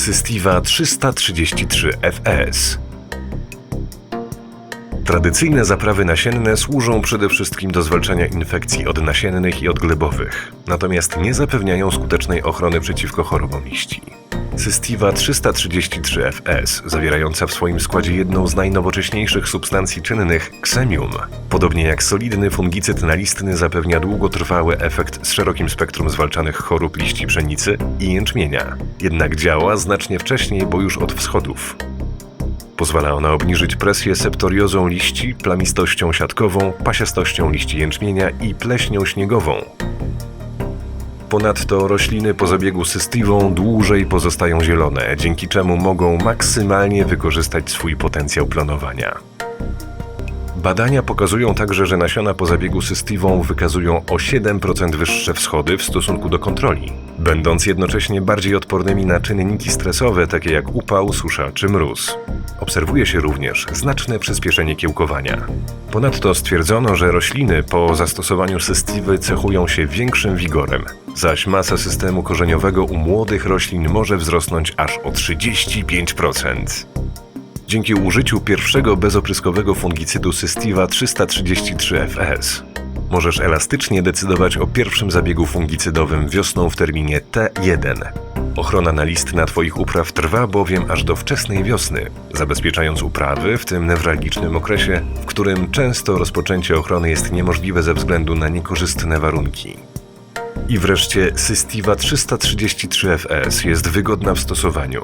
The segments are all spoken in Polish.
Systiva 333 FS. Tradycyjne zaprawy nasienne służą przede wszystkim do zwalczania infekcji odnasiennych i odglebowych, natomiast nie zapewniają skutecznej ochrony przeciwko chorobom liści. Systiva 333 FS, zawierająca w swoim składzie jedną z najnowocześniejszych substancji czynnych, ksemium, podobnie jak solidny fungicyd nalistny zapewnia długotrwały efekt z szerokim spektrum zwalczanych chorób liści pszenicy i jęczmienia. Jednak działa znacznie wcześniej, bo już od wschodów. Pozwala ona obniżyć presję septoriozą liści, plamistością siatkową, pasiastością liści jęczmienia i pleśnią śniegową. Ponadto rośliny po zabiegu systiwą dłużej pozostają zielone, dzięki czemu mogą maksymalnie wykorzystać swój potencjał planowania. Badania pokazują także, że nasiona po zabiegu systiwą wykazują o 7% wyższe wschody w stosunku do kontroli, będąc jednocześnie bardziej odpornymi na czynniki stresowe, takie jak upał, susza czy mróz. Obserwuje się również znaczne przyspieszenie kiełkowania. Ponadto stwierdzono, że rośliny po zastosowaniu systiwy cechują się większym wigorem, zaś masa systemu korzeniowego u młodych roślin może wzrosnąć aż o 35%. Dzięki użyciu pierwszego bezopryskowego fungicydu Systiva 333 FS możesz elastycznie decydować o pierwszym zabiegu fungicydowym wiosną w terminie T1. Ochrona nalistna Twoich upraw trwa bowiem aż do wczesnej wiosny, zabezpieczając uprawy w tym newralgicznym okresie, w którym często rozpoczęcie ochrony jest niemożliwe ze względu na niekorzystne warunki. I wreszcie Systiva 333 FS jest wygodna w stosowaniu.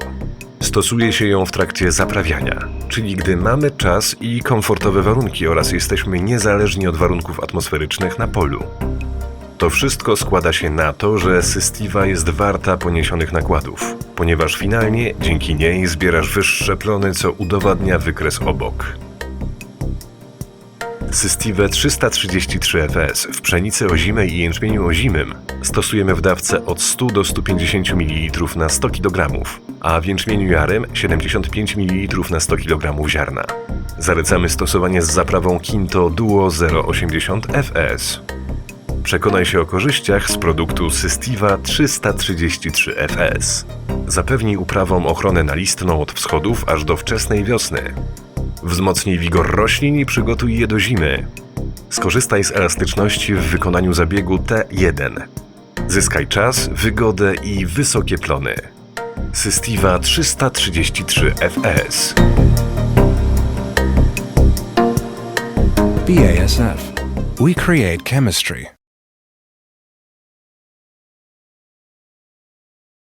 Stosuje się ją w trakcie zaprawiania, czyli gdy mamy czas i komfortowe warunki oraz jesteśmy niezależni od warunków atmosferycznych na polu. To wszystko składa się na to, że Systiva jest warta poniesionych nakładów, ponieważ finalnie dzięki niej zbierasz wyższe plony, co udowadnia wykres obok. Systive 333 FS w pszenicy ozimej i jęczmieniu ozimym stosujemy w dawce od 100 do 150 ml na 100 kg, a w jęczmieniu jarym 75 ml na 100 kg ziarna. Zalecamy stosowanie z zaprawą Kinto Duo 080 FS. Przekonaj się o korzyściach z produktu Systiva 333 FS. Zapewnij uprawom ochronę nalistną od wschodów aż do wczesnej wiosny. Wzmocnij wigor roślin i przygotuj je do zimy. Skorzystaj z elastyczności w wykonaniu zabiegu T1. Zyskaj czas, wygodę i wysokie plony. Systiva 333 FS. BASF. We create chemistry.